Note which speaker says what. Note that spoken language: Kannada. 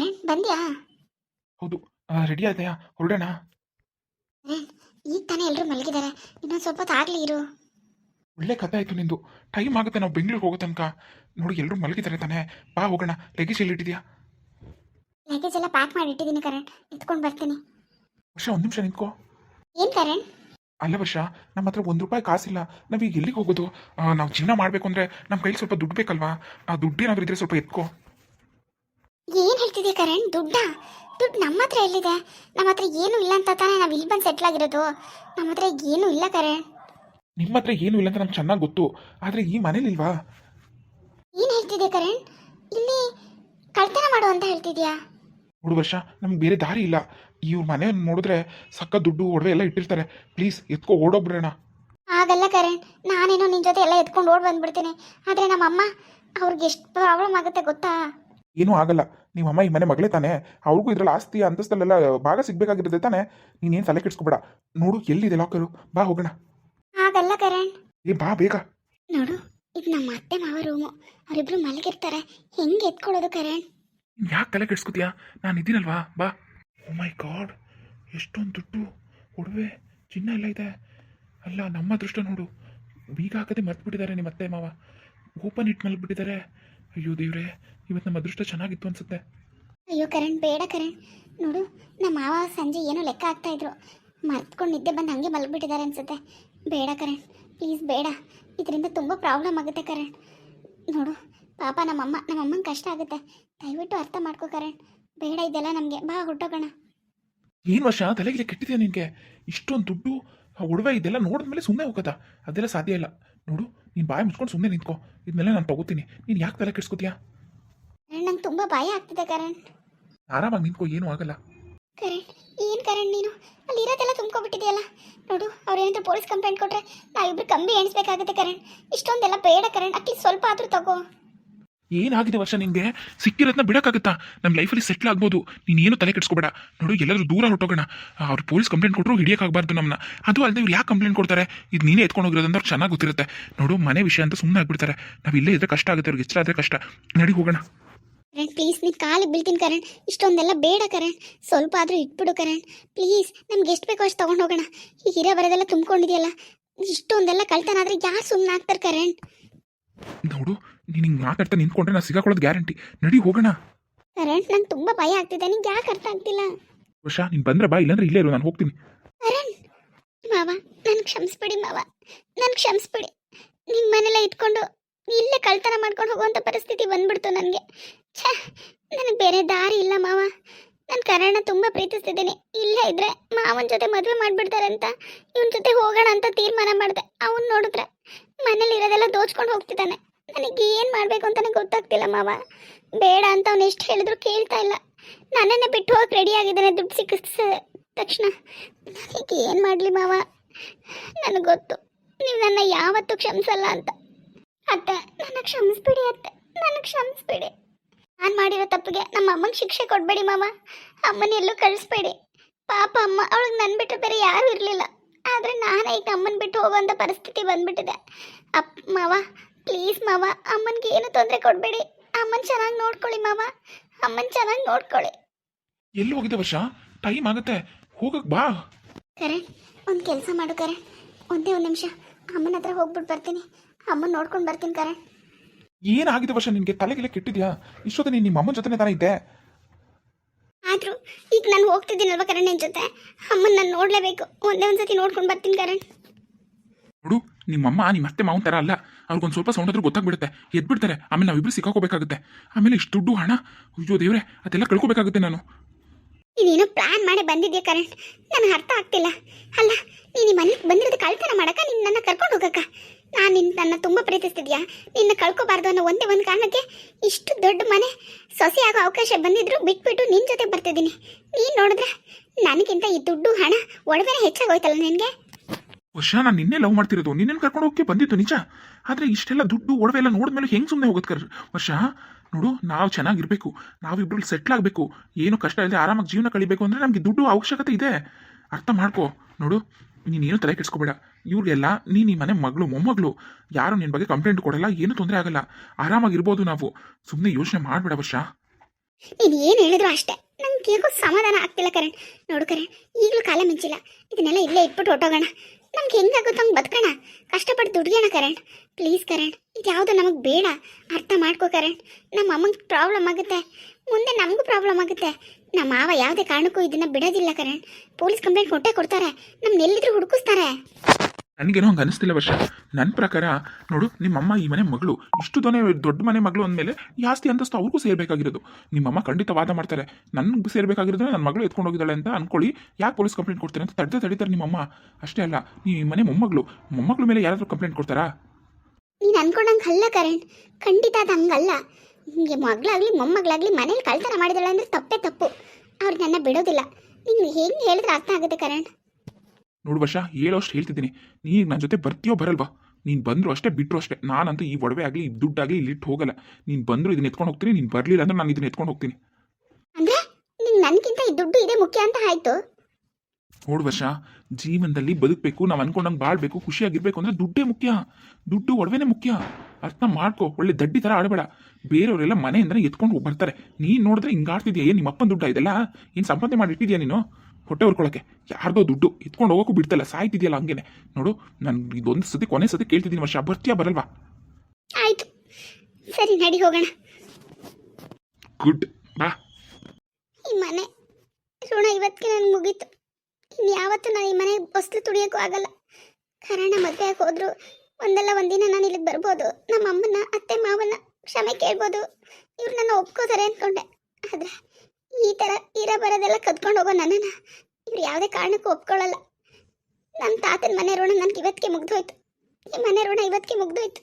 Speaker 1: ಕರಣ್ ಬಂದ್ಯಾ?
Speaker 2: ಹೌದು. ರೆಡಿ ಆಯ್ತಾ ಹೊರಡೋಣ?
Speaker 1: ಈಗ ತಾನೇ ಎಲ್ಲರೂ ಮಲಗಿದ್ದಾರೆ ಇನ್ನೊಂದು ಸ್ವಲ್ಪ ಹೊತ್ತು ಆಗ್ಲಿ ಇರು.
Speaker 2: ಒಳ್ಳೆ ಕಥೆ ಆಯ್ತು ನಿಂದು. ಟೈಮ್ ಆಗುತ್ತೆ ನಾವು ಬೆಂಗಳೂರಿಗೆ ಹೋಗೋ ತನಕ. ನೋಡಿ ಎಲ್ಲರೂ ಮಲಗಿದ್ದಾರೆ ತಾನೇ. ಬಾ ಹೋಗೋಣ. ಲಗೇಜ್ ಎಲ್ಲಿ ಇಟ್ಟಿದ್ಯಾ?
Speaker 1: ಲಗೇಜ್ ಎಲ್ಲ ಪ್ಯಾಕ್ ಮಾಡಿ ಇಟ್ಟಿದ್ದೀನಿ ಕರಣ್. ಎತ್ಕೊಂಡು ಬರ್ತೀನಿ.
Speaker 2: ವರ್ಷ ಒಂದು ನಿಮಿಷ ನಿಂತ್ಕೋ.
Speaker 1: ಏನು ಕರಣ್?
Speaker 2: ಅಲ್ಲ ವರ್ಷ ನಮ್ಮ ಹತ್ರ ಒಂದು ರೂಪಾಯಿ ಕಾಸಿಲ್ಲ. ನಾವೀಗ ಎಲ್ಲಿಗೆ ಹೋಗೋದು? ನಾವು ಜೀವನ ಮಾಡಬೇಕು ಅಂದರೆ ನಮ್ಮ ಕೈಲಿ ಸ್ವಲ್ಪ ದುಡ್ಡು ಬೇಕಲ್ವಾ? ಆ ದುಡ್ಡು ಏನಾದರೂ ಇದ್ರೆ ಸ್ವಲ್ಪ ಎತ್ಕೋ.
Speaker 1: ಏನು ಹೇಳ್ತಿದ್ಯಾ ಕರಣ್? ದುಡ್ಡ? ದುಡ್ಡು ನಮ್ಮ ಹತ್ರ ಎಲ್ಲಿದೆ? ನಮ್ಮ ಹತ್ರ ಏನೂ ಇಲ್ಲ ಅಂತ ತಾನೇ ನಾವು ಇಲ್ಲಿ ಬಂದು ಸೆಟ್ಲ್ ಆಗಿರೋದು. ನಮ್ಮ ಹತ್ರ ಏನೂ ಇಲ್ಲ ಕರೆ
Speaker 2: ನಿಮ್ಮ ಹತ್ರ ಏನು ಇಲ್ಲ ಅಂತ ನಮ್ಗೆ ಚೆನ್ನಾಗಿ ಗೊತ್ತು. ಆದರೆ ಈ ಮನೇಲಿಲ್ವಾ?
Speaker 1: ಏನು ಹೇಳ್ತಿದ್ಯಾ ಕರಣ್? ಇಲ್ಲಿ ಕಳ್ತನ ಮಾಡು ಅಂತ ಹೇಳ್ತಿದ್ಯಾ?
Speaker 2: ನೋಡು ವರ್ಷ ನಮ್ಗೆ ಬೇರೆ ದಾರಿ ಇಲ್ಲ. ಇವ್ರ ಮನೆ ನೋಡಿದ್ರೆ ಸಕ್ಕ ದುಡ್ಡು ಒಡವೆ ಎಲ್ಲ ಇಟ್ಟಿರ್ತಾರೆ. ಪ್ಲೀಸ್ ಎತ್ಕೊ ಓಡೋಗ್ಬಿಡೋಣ.
Speaker 1: ಆಗಲ್ಲ ಕರಣ್. ನಾನೇನೋ ನಿನ್ನ ಜೊತೆ ಎಲ್ಲ ಎತ್ಕೊಂಡು ಓಡ್ ಬಂದ್ಬಿಡ್ತೀನಿ. ಆದರೆ ನಮ್ಮಮ್ಮ ಅವ್ರಿಗೆ ಎಷ್ಟು ಪ್ರಾಬ್ಲಮ್ ಆಗುತ್ತೆ ಗೊತ್ತಾ?
Speaker 2: ಏನೂ ಆಗಲ್ಲ. ನಿಮ್ಮ ಅಮ್ಮ ಈ ಮನೆ ಮಗಳೇ ತಾನೆ. ಅವ್ರಿಗೂ ಇದ್ರಲ್ಲಿ ಆಸ್ತಿ ಅಂತಸ್ತಲ್ಲೆಲ್ಲ ಭಾಗ ಸಿಗ್ಬೇಕಾಗಿರುತ್ತೆ ತಾನೆ. ನೀನೇನು ತಲೆ ಕೆಡ್ಸ್ಕೊಬೇಡ. ನೋಡು ಎಲ್ಲಿದೆ ಲಾಕರು ಬಾ ಹೋಗೋಣ.
Speaker 1: ಆಗಲ್ಲ ಕರಣ್.
Speaker 2: ಏ ಬಾ ಬೇಗ.
Speaker 1: ನೋಡು ಇದು ನಮ್ಮ ಅತ್ತೆ ಮಾವ ರೂಮು ಅವರಿಬ್ರು ಮಲಗಿರ್ತಾರೆ. ಹೆಂಗೆ ಎತ್ಕೊಳ್ಳೋದು ಕರಣ್?
Speaker 2: ಯಾಕೆ ತಲೆ ಕೆಡ್ಸ್ಕೊತೀಯಾ? ನಾನು ಇದ್ದೀನಲ್ವಾ? ಬಾ. ಓ ಮೈ ಗಾಡ್ ಎಷ್ಟೊಂದು ದುಡ್ಡು. ಒಡವೆ ಚಿನ್ನ ಎಲ್ಲ ಇದೆ. ಅಲ್ಲ ನಮ್ಮ ಅದೃಷ್ಟ ನೋಡು. ಬೀಗ ಹಾಕದೆ ಮರ್ತ್ಬಿಟ್ಟಿದ್ದಾರೆ ನಿಮ್ಮ ಅತ್ತೆ ಮಾವ. ಓಪನ್ ಇಟ್ಟು ಮಲಗ್ಬಿಟ್ಟಿದ್ದಾರೆ ಅಯ್ಯೋ ದೇವ್ರೆ ಇವತ್ತು ನಮ್ಮ ಅದೃಷ್ಟ ಚೆನ್ನಾಗಿತ್ತು ಅನ್ಸುತ್ತೆ.
Speaker 1: ಅಯ್ಯೋ ಕರಣ್ ಬೇಡ ಕರಣ್. ನೋಡು ನಮ್ಮ ಮಾವ ಸಂಜೆ ಏನೋ ಲೆಕ್ಕ ಆಗ್ತಾ ಇದ್ರು. ಮರ್ತ್ಕೊಂಡು ನಿದ್ದೆ ಬಂದು ಹಂಗೆ ಮಲಗಿಬಿಟ್ಟಿದ್ದಾರೆ ಅನ್ಸುತ್ತೆ. ಬೇಡ ಕರಣ್ ಪ್ಲೀಸ್ ಬೇಡ. ಇದರಿಂದ ತುಂಬ ಪ್ರಾಬ್ಲಮ್ ಆಗುತ್ತೆ ಕರಣ್. ನೋಡು ಪಾಪ ನಮ್ಮಮ್ಮ ನಮ್ಮಮ್ಮಂಗೆ ಕಷ್ಟ ಆಗುತ್ತೆ. ದಯವಿಟ್ಟು ಅರ್ಥ ಮಾಡ್ಕೋ ಕರಣ್. ಬೇಡ ಇದೆಲ್ಲ ನಮಗೆ. ಬಾ ಹೊರಟೋಗೋಣ
Speaker 2: ಏನು ವರ್ಷ ತಲೆಗೆ ಕೆಟ್ಟಿದೆಯಾ ನಿನಗೆ? ಇಷ್ಟೊಂದು ದುಡ್ಡು ಆ ಒಡವೆ ಇದೆಲ್ಲ ನೋಡಿದ್ಮೇಲೆ ಸುಮ್ಮನೆ ಹೋಗೋದಾ? ಅದೆಲ್ಲ ಸಾಧ್ಯ ಇಲ್ಲ. ನೋಡು ನೀನು ಬಾಯಿ ಮುಚ್ಕೊಂಡು ಸುಮ್ಮನೆ ನಿಂತ್ಕೋ. ಇದನ್ನೆಲ್ಲ ನಾನು ತಗೋತೀನಿ ನೀನು ಯಾಕೆ ತಲೆ ಕೆಡ್ಸ್ಕೊತೀಯಾ?
Speaker 1: ಕರಣ್ ನಂಗೆ ತುಂಬಾ ಭಯ ಆಗ್ತಿದೆ ಕರಣ್.
Speaker 2: ಆರಾಮಾಗಿ ನಿಂತ್ಕೋ ಏನೂ ಆಗಲ್ಲ.
Speaker 1: ಕರಣ್ ಏನು ಕರಣ್ ನೀನು? ಅಲ್ಲಿ ಇರೋದೆಲ್ಲ ತುಂಬ್ಕೊಬಿಟ್ಟಿದೆಯಲ್ಲ? ನೋಡು ಅವ್ರೇನಾದ್ರೂ ಪೊಲೀಸ್ ಕಂಪ್ಲೇಂಟ್ ಕೊಟ್ರೆ ನಾವಿಬ್ರು ಕಂಬಿ ಎಣಿಸ್ಬೇಕಾಗುತ್ತೆ ಕರಣ್. ಇಷ್ಟೊಂದೆಲ್ಲ ಬೇಡ ಕರಣ್ ಅಟ್ಲೀಸ್ಟ್ ಸ್ವಲ್ಪ ಆದರೂ ತಗೋ.
Speaker 2: ಏನಾಗಿದೆ ವರ್ಷ ನಿಂಗೆ? ಸಿಕ್ಕಿರೋದನ್ನ ಬಿಡೋಕ್ಕಾಗುತ್ತಾ? ನಮ್ಮ ಲೈಫಲ್ಲಿ ಸೆಟ್ಲ್ ಆಗ್ಬೋದು. ನೀನು ಏನು ತಲೆ ಕೆಡಿಸ್ಕೋಬೇಡ. ನೋಡು ಎಲ್ಲರೂ ದೂರ ಹೊರಟೋಗೋಣ. ಅವ್ರು ಪೊಲೀಸ್ ಕಂಪ್ಲೇಂಟ್ ಕೊಟ್ಟರು ಹಿಡಿಯೋಕ್ಕಾಗಬಾರ್ದು ನಮ್ಮನ್ನ ಅದು ಅಲ್ಲದೆ ಇವ್ರು ಯಾಕೆ ಕಂಪ್ಲೇಂಟ್ ಕೊಡ್ತಾರೆ? ಇದು ನೀನೇ ಎತ್ಕೊಂಡು ಹೋಗಿರೋದು ಅಂತ ಚೆನ್ನಾಗಿ ಗೊತ್ತಿರುತ್ತೆ. ನೋಡು, ಮನೆ ವಿಷಯ ಅಂತ ಸುಮ್ಮನೆ ಆಗ್ಬಿಡ್ತಾರೆ. ನಾವು ಇಲ್ಲೇ ಇದ್ರೆ ಕಷ್ಟ ಆಗುತ್ತೆ, ಅವ್ರಿಗೆ ಎಚ್ಚರ ಆದರೆ ಕಷ್ಟ. ನಡಿ, ಹೋಗೋಣ.
Speaker 1: ಪ್ಲೀಸ್ ನೀ ಕಾಲಿಗೆ ಬೀಳ್ತೀನಿ ಕರಣ್. ಇಷ್ಟೊಂದೆಲ್ಲ ಬೇಡ ಕರಣ್. ಸ್ವಲ್ಪ ಆದರೂ ಇಟ್ಬಿಡು ಕರಣ್. ಪ್ಲೀಸ್ ನಮ್ಗೆ ಎಷ್ಟು ಬೇಕೋ ಅಷ್ಟು ತೊಗೊಂಡು ಹೋಗೋಣ. ಈ ಹಿರೇ ಬರೋದೆಲ್ಲ ತುಂಬ್ಕೊಂಡಿದೆಯಲ್ಲ. ಇಷ್ಟೊಂದೆಲ್ಲ ಕಳ್ತನ ಯಾರು ಸುಮ್ಮನೆ ಆಗ್ತಾರೆ ಕರಣ್?
Speaker 2: ನೋಡು ನೀನು ಹಿಂಗೆ ಮಾತಾಡ್ತಾ ನಿಂತ್ಕೊಂಡ್ರೆ ನಾನು ಸಿಗಾಕೊಳ್ಳೋದು ಗ್ಯಾರಂಟಿ. ನಡಿ ಹೋಗೋಣ.
Speaker 1: ಕರಣ್ ನಂಗೆ ತುಂಬ ಭಯ ಆಗ್ತಿದೆ ನಿಂಗೆ ಯಾಕೆ ಅರ್ಥ ಆಗ್ತಿಲ್ಲ?
Speaker 2: ವರ್ಷ ನೀನು ಬಂದ್ರೆ ಬಾ ಇಲ್ಲಾಂದ್ರೆ ಇಲ್ಲೇ ಇರು ನಾನು ಹೋಗ್ತೀನಿ.
Speaker 1: ಕರಣ್ ಮಾವ ನನ್ನ ಕ್ಷಮಿಸ್ಬಿಡಿ ಮಾವ. ನನ್ಗೆ ಕ್ಷಮಿಸ್ಬಿಡಿ. ನಿಮ್ಮ ಮನೆಲ್ಲ ಇಟ್ಕೊಂಡು ಇಲ್ಲೇ ಕಳ್ತನ ಮಾಡ್ಕೊಂಡು ಹೋಗುವಂಥ ಪರಿಸ್ಥಿತಿ ಬಂದ್ಬಿಡ್ತು ನನಗೆ. ಛ ನನಗೆ ಬೇರೆ ದಾರಿ ಇಲ್ಲ ಮಾವ. ನಾನು ಕರಣ ತುಂಬ ಪ್ರೀತಿಸ್ತಿದ್ದೀನಿ. ಇಲ್ಲೇ ಇದ್ರೆ ಮಾವನ ಜೊತೆ ಮದುವೆ ಮಾಡಿಬಿಡ್ತಾರೆ ಅಂತ ಇವನ ಜೊತೆ ಹೋಗೋಣ ಅಂತ ತೀರ್ಮಾನ ಮಾಡಿದೆ. ಅವನು ನೋಡಿದ್ರೆ ಮನೇಲಿ ಇರೋದೆಲ್ಲ ದೋಚ್ಕೊಂಡು ಹೋಗ್ತಿದ್ದಾನೆ. ನನಗೆ ಏನು ಮಾಡಬೇಕು ಅಂತಾನೆ ಗೊತ್ತಾಗ್ತಿಲ್ಲ ಮಾವ. ಬೇಡ ಅಂತ ಅವ್ನು ಎಷ್ಟು ಹೇಳಿದ್ರು ಕೇಳ್ತಾ ಇಲ್ಲ. ನನ್ನನ್ನೇ ಬಿಟ್ಟು ಹೋಗಿ ರೆಡಿ ಆಗಿದ್ದಾನೆ ದುಡ್ಡು ಸಿಕ್ಕಿಸ ತಕ್ಷಣ. ನನಗೆ ಏನು ಮಾಡಲಿ ಮಾವ? ನನಗೆ ಗೊತ್ತು. ನೀವು ನನ್ನ ಯಾವತ್ತೂ ಕ್ಷಮಿಸಲ್ಲ ಅಂತ. ಅತ್ತೆ ನನ್ನ ಕ್ಷಮಿಸ್ಬಿಡಿ ಅತ್ತೆ. ನನಗೆ ಕ್ಷಮಿಸ್ಬಿಡಿ. ನಾನು ಮಾಡಿರೋ ತಪ್ಪಿಗೆ ನಮ್ಮ ಅಮ್ಮಂಗೆ ಶಿಕ್ಷೆ ಕೊಡಬೇಡಿ ಮಾವ. ಅಮ್ಮನ ಎಲ್ಲೂ ಕಳಿಸ್ಬೇಡಿ ಪಾಪ ಅಮ್ಮ, ಅವಳಿಗೆ ನನ್ನ ಬಿಟ್ಟರೆ ಬೇರೆ ಯಾರೂ ಇರಲಿಲ್ಲ. ಈಗ ಅಮ್ಮನ ಬಿಟ್ಟು ಹೋಗುವಂಥ ಪರಿಸ್ಥಿತಿ ಬಂದ್ಬಿಟ್ಟಿದೆ. ಅಪ್ ಮಾವ ಪ್ಲೀಸ್ ಮಾವ ಅಮ್ಮನಿಗೆ ಏನು ತೊಂದರೆ ಕೊಡಬೇಡಿ. ಅಮ್ಮನ ಚೆನ್ನಾಗಿ ನೋಡ್ಕೊಳ್ಳಿ ಮಾವ. ಅಮ್ಮನ ಚೆನ್ನಾಗಿ ನೋಡ್ಕೊಳ್ಳಿ.
Speaker 2: ಎಲ್ಲಿ ಹೋಗಿದೆ ವರ್ಷ? ಟೈಮ್ ಆಗುತ್ತೆ. ಹೋಗಕ್ ಬಾ.
Speaker 1: ಕರೆ ಒಂದು ಕೆಲಸ ಮಾಡು ಕರೆ. ಒಂದೇ ಒಂದು ನಿಮಿಷ. ಅಮ್ಮನ ಹತ್ರ ಹೋಗ್ಬಿಟ್ಟು ಬರ್ತೀನಿ. ಅಮ್ಮನ ನೋಡ್ಕೊಂಡು ಬರ್ತೀನಿ ಕರೆ.
Speaker 2: ಏನಾಗಿದೆ ವರ್ಷ? ನಿನಗೆ ತಲೆಗೆಲ್ಲ ಕೆಟ್ಟಿದ್ಯಾ? ಇಷ್ಟೊತ್ತು ನೀನು ನಿಮ್ಮ ಅಮ್ಮನ ಜೊತೆನೇ ತಾನೇ ಇದ್ದೆ.
Speaker 1: ಈಗ ನಾನು ಹೋಗ್ತಿದ್ದೀನಲ್ವ ಕರಣ್ ನಿನ್ನ ಜೊತೆ? ಅಮ್ಮನ ನಾನು ನೋಡಲೇಬೇಕು. ಒಂದೇ ಒಂದು ಸತಿ ನೋಡ್ಕೊಂಡು ಬರ್ತೀನಿ ಕರಣ್.
Speaker 2: ನೋಡು ನಿಮ್ಮಮ್ಮ ನಿಮ್ಮ ಅತ್ತೆ ಮಾವನ ಥರ ಅಲ್ಲ. ಅವ್ರಿಗೊಂದು ಸ್ವಲ್ಪ ಸೌಂಡ್ ಆದ್ರೂ ಗೊತ್ತಾಗ್ಬಿಡುತ್ತೆ. ಎದ್ಬಿಡ್ತಾರೆ. ಆಮೇಲೆ ನಾವಿಬ್ರು ಸಿಕ್ಕಾಕೋಬೇಕಾಗುತ್ತೆ. ಆಮೇಲೆ ಇಷ್ಟು ದುಡ್ಡು ಹಣ. ಅಯ್ಯೋ ದೇವ್ರೆ ಅದೆಲ್ಲ ಕಳ್ಕೊಬೇಕಾಗುತ್ತೆ ನಾನು.
Speaker 1: ನೀನೇನೋ ಪ್ಲಾನ್ ಮಾಡಿ ಬಂದಿದ್ಯಾ ಕರಣ್? ನನಗೆ ಅರ್ಥ ಆಗ್ತಿಲ್ಲ. ಅಲ್ಲ ನೀನು ಮನೆಗೆ ಬಂದಿರೋದು ಕಳ್ತನ ಮಾಡಕ್ಕ ನೀನು ನನ್ನ ಕರ್ಕೊಂಡು ಹೋಗಕ್ಕ? ನಾನು ನಿನ್ನ ನನ್ನ ತುಂಬ ಪ್ರೀತಿಸ್ತಿದ್ಯಾ? ನಿನ್ನ ಕಳ್ಕೊಬಾರ್ದು ಅನ್ನೋ ಒಂದೇ ಒಂದು ಕಾರಣಕ್ಕೆ ಇಷ್ಟು ದೊಡ್ಡ ಮನೆ ಸೊಸೆ ಆಗೋ ಅವಕಾಶ ಬಂದಿದ್ರು ಬಿಟ್ಬಿಟ್ಟು ನಿನ್ನ ಜೊತೆ ಬರ್ತಿದ್ದೀನಿ. ನೀನು ನೋಡಿದ್ರೆ ನನಗಿಂತ ಈ ದುಡ್ಡು ಹಣ ಒಡವೆನೇ ಹೆಚ್ಚಾಗೋಯ್ತಲ್ಲ ನಿನಗೆ?
Speaker 2: ವರ್ಷ, ನಾನು ನಿನ್ನೆ ಲವ್ ಮಾಡ್ತಿರೋದು. ನಿನ್ನೇನು ಕರ್ಕೊಂಡು ಹೋಗಕ್ಕೆ ಬಂದಿತ್ತು ನಿಜ? ಆದರೆ ಇಷ್ಟೆಲ್ಲ ದುಡ್ಡು, ಒಡವೆ ಎಲ್ಲ ನೋಡಿದ್ಮೇಲೆ ಹೆಂಗೆ ಸುಮ್ಮನೆ ಹೋಗೋದು ಕರ್ ವರ್ಷ? ನೋಡು, ನಾವು ಚೆನ್ನಾಗಿರ್ಬೇಕು. ನಾವಿಬ್ರು ಸೆಟ್ಲ್ ಆಗಬೇಕು. ಏನು ಕಷ್ಟ ಇಲ್ಲದೆ ಆರಾಮಾಗಿ ಜೀವನ ಕಳಿಬೇಕು ಅಂದರೆ ನಮಗೆ ದುಡ್ಡು ಅವಶ್ಯಕತೆ ಇದೆ. ಅರ್ಥ ಮಾಡ್ಕೋ. ನೋಡು ನೀನೇನು ತಲೆ ಕೆಡ್ಸ್ಕೊಬೇಡ. ಇವ್ರಿಗೆಲ್ಲ ನೀನು ನಿಮ್ಮ ಮನೆ ಮಗಳು, ಮೊಮ್ಮಗಳು, ಯಾರು ನಿನ್ನ ಬಗ್ಗೆ ಕಂಪ್ಲೇಂಟ್ ಕೊಡಲ್ಲ, ಏನು ತೊಂದರೆ ಆಗಲ್ಲ. ಆರಾಮಾಗಿರ್ಬೋದು ನಾವು. ಸುಮ್ಮನೆ ಯೋಚನೆ ಮಾಡಬೇಡ ವರ್ಷ.
Speaker 1: ನೀನು ಏನು ಹೇಳಿದ್ರು ಅಷ್ಟೇ. ನಂಗೆ ಯಾಕೋ ಸಮಾಧಾನ ಆಗ್ತಿಲ್ಲ ಕರಣ್. ನೋಡು ಕರಣ್, ಈಗಲೂ ಕಾಲ ಮಿಂಚಿಲ್ಲ. ಇದನ್ನೆಲ್ಲ ಇಲ್ಲೇ ಇಟ್ಬಿಟ್ಟು ಹೊಟ್ಟೋಗೋಣ ನಮ್ಗೆ ಹೆಂಗಾಗುತ್ತೆ ಹಂಗೆ ಬದುಕೋಣ. ಕಷ್ಟಪಟ್ಟು ದುಡಿಯೋಣ ಕರಣ್. ಪ್ಲೀಸ್ ಕರಣ್ ಇದ್ಯಾವುದು ನಮಗೆ ಬೇಡ. ಅರ್ಥ ಮಾಡ್ಕೋ ಕರಣ್. ನಮ್ಮ ಅಮ್ಮಂಗೆ ಪ್ರಾಬ್ಲಮ್ ಆಗುತ್ತೆ. ಮುಂದೆ ನಮಗೂ ಪ್ರಾಬ್ಲಮ್ ಆಗುತ್ತೆ. ನಮ್ಮ ಮಾವ ಯಾವುದೇ ಕಾರಣಕ್ಕೂ ಇದನ್ನ ಬಿಡೋದಿಲ್ಲ ಕರಣ್ ಪೊಲೀಸ್ ಕಂಪ್ಲೇಂಟ್ ಕೊಟ್ಟೆ ಕೊಡ್ತಾರೆ. ನಮ್ಮ ಎಲ್ಲಿದ್ರು ಹುಡುಕಿಸ್ತಾರೆ.
Speaker 2: ನನಗೇನೋ ಹಂಗೆ ಅನಿಸ್ತಿಲ್ಲ ವರ್ಷ. ನನ್ನ ಪ್ರಕಾರ ನೋಡು ನಿಮ್ಮಮ್ಮ ಈ ಮನೆ ಮಗಳು. ಇಷ್ಟು ದೊನೆ ದೊಡ್ಡ ಮನೆ ಮಗಳು ಅಂದಮೇಲೆ ಜಾಸ್ತಿ ಆಸ್ತಿ ಅಂತಸ್ತು ಅವ್ರಿಗೂ ಸೇರಬೇಕಾಗಿರೋದು. ನಿಮ್ಮಮ್ಮ ಖಂಡಿತ ವಾದ ಮಾಡ್ತಾರೆ. ನನಗೆ ಸೇರ್ಬೇಕಾಗಿರೋದು ನನ್ನ ಮಗಳು ಎತ್ಕೊಂಡು ಹೋಗಿದ್ದಾಳೆ ಅಂತ ಅನ್ಕೊಳ್ಳಿ. ಯಾಕೆ ಪೊಲೀಸ್ ಕಂಪ್ಲೇಂಟ್ ಕೊಡ್ತಾರೆ ಅಂತ ತಡೆದೇ ತಡೀತಾರೆ ನಿಮ್ಮಮ್ಮ. ಅಷ್ಟೇ ಅಲ್ಲ ಈ ಮನೆ ಮೊಮ್ಮಗಳು. ಮೊಮ್ಮಗಳ ಮೇಲೆ ಯಾರಾದರೂ ಕಂಪ್ಲೇಂಟ್ ಕೊಡ್ತಾರಾ?
Speaker 1: ನೀನು ಅಂದ್ಕೊಂಡಂಗೆ ಅಲ್ಲ ಕರಣ್ ಖಂಡಿತ ಅದು ಹಂಗಲ್ಲ. ನಿಮಗೆ ಮಗಳಾಗಲಿ ಮೊಮ್ಮಗಳಾಗಲಿ ಮನೇಲಿ ಕಳ್ತನ ಮಾಡಿದಾಳೆ ಅಂದರೆ ತಪ್ಪೇ ತಪ್ಪು. ಅವ್ರು ನನ್ನ ಬಿಡೋದಿಲ್ಲ. ನೀನು ಹೆಂಗೆ ಹೇಳಿದ್ರೆ ಅರ್ಥ ಆಗುತ್ತೆ ಕರಣ್?
Speaker 2: ನೋಡು ವರ್ಷ ಹೇಳೋಷ್ಟು ಹೇಳ್ತಿದ್ದೀನಿ. ನೀನು ನನ್ನ ಜೊತೆ ಬರ್ತೀಯೋ ಬರಲ್ವಾ? ನೀನು ಬಂದರೂ ಅಷ್ಟೇ ಬಿಟ್ಟರು ಅಷ್ಟೇ. ನಾನಂತೂ ಈ ಒಡವೆ ಆಗಲಿ ಈ ದುಡ್ಡಾಗಲಿ ಇಲ್ಲಿ ಇಟ್ಟು ಹೋಗಲ್ಲ. ನೀನು ಬಂದರೂ ಇದನ್ನ ಎತ್ಕೊಂಡು ಹೋಗ್ತೀನಿ ನೀನು ಬರಲಿಲ್ಲ ಅಂದ್ರೆ ನಾನು ಇದನ್ನ ಎತ್ಕೊಂಡು ಹೋಗ್ತೀನಿ.
Speaker 1: ಅಂದರೆ ನಿಂಗೆ ನನಗಿಂತ ಈ ದುಡ್ಡು ಇದೇ ಮುಖ್ಯ ಅಂತ ಆಯ್ತು?
Speaker 2: ನೋಡು ವರ್ಷ ಜೀವನದಲ್ಲಿ ಬದುಕಬೇಕು ನಾವು ಅನ್ಕೊಂಡಂಗೆ ಬಾಳ್ಬೇಕು ಖುಷಿಯಾಗಿರ್ಬೇಕು ಅಂದ್ರೆ ದುಡ್ಡೇ ಮುಖ್ಯ. ದುಡ್ಡು ಒಡವೆನೇ ಮುಖ್ಯ. ಅರ್ಥ ಮಾಡ್ಕೋ ಒಳ್ಳೆ ದಡ್ಡಿ ಥರ ಆಡಬೇಡ. ಬೇರೆಯವರೆಲ್ಲ ಮನೆಯಿಂದ ಎತ್ಕೊಂಡು ಬರ್ತಾರೆ. ನೀನು ನೋಡಿದ್ರೆ ಹಿಂಗೆ ಆಡ್ತಿದ್ಯಾ? ಏನು ನಿಮ್ಮ ಅಪ್ಪನ ದುಡ್ಡ ಇದೆಲ್ಲ? ಏನು ಸಂಪಾದನೆ ಮಾಡಿ ಇಟ್ಟಿದ್ಯಾ ನೀನು? ಹೊಟ್ಟೆ ಹೊರ್ಕೊಳಕ್ಕೆ ಯಾರ್ದೋ ದುಡ್ಡು ಎತ್ಕೊಂಡು ಹೋಗೋಕ್ಕೂ ಬಿಡ್ತಲ್ಲ ಸಾಯ್ತಿದ್ಯಲ್ಲ ಹಂಗೇನೆ. ನೋಡು ನಾನು ಇದೊಂದು ಸತಿ ಕೊನೆ ಸತಿ ಕೇಳ್ತಿದ್ದೀನಿ ವರ್ಷ. ಬರ್ತೀಯಾ ಬರಲ್ವಾ?
Speaker 1: ಆಯ್ತು. ಸರಿ ನಡಿ ಹೋಗೋಣ.
Speaker 2: ಗುಡ್. ಬಾ.
Speaker 1: ಈ ಮನೆ ಋಣ ಇವತ್ತಿಗೆ ನನಗೆ ಮುಗೀತು. ಯಾವತ್ತೂ ನಾನು ಈ ಮನೆ ಹೊಸ್ಲು ತುಳಿಯೋಕ್ಕೂ ಆಗಲ್ಲ. ಕಾರಣ ಮದುವೆ ಆಗಿ ಹೋದ್ರು ಒಂದಲ್ಲ ಒಂದಿನ ನಾನು ಇಲ್ಲಿಗೆ ಬರ್ಬೋದು. ನಮ್ಮ ಅಮ್ಮನ, ಅತ್ತೆ ಮಾವನ ಕ್ಷಮೆ ಕೇಳ್ಬೋದು. ಇವ್ರು ನನ್ನ ಒಪ್ಕೋತಾರೆ ಅಂದ್ಕೊಂಡೆ ಆದರೆ ಈ ಥರ ಇರ ಬರೋದೆಲ್ಲ ಕದ್ಕೊಂಡು ಹೋಗೋ ನನ್ನನ್ನು ಇವ್ರು ಯಾವುದೇ ಕಾರಣಕ್ಕೂ ಒಪ್ಕೊಳ್ಳಲ್ಲ. ನನ್ನ ತಾತನ ಮನೆ ಋಣ ನನಗೆ ಇವತ್ತಿಗೆ ಮುಗ್ದೋಯ್ತು ಈ ಮನೆ ಋಣ ಇವತ್ತಿಗೆ ಮುಗ್ದೋಯ್ತು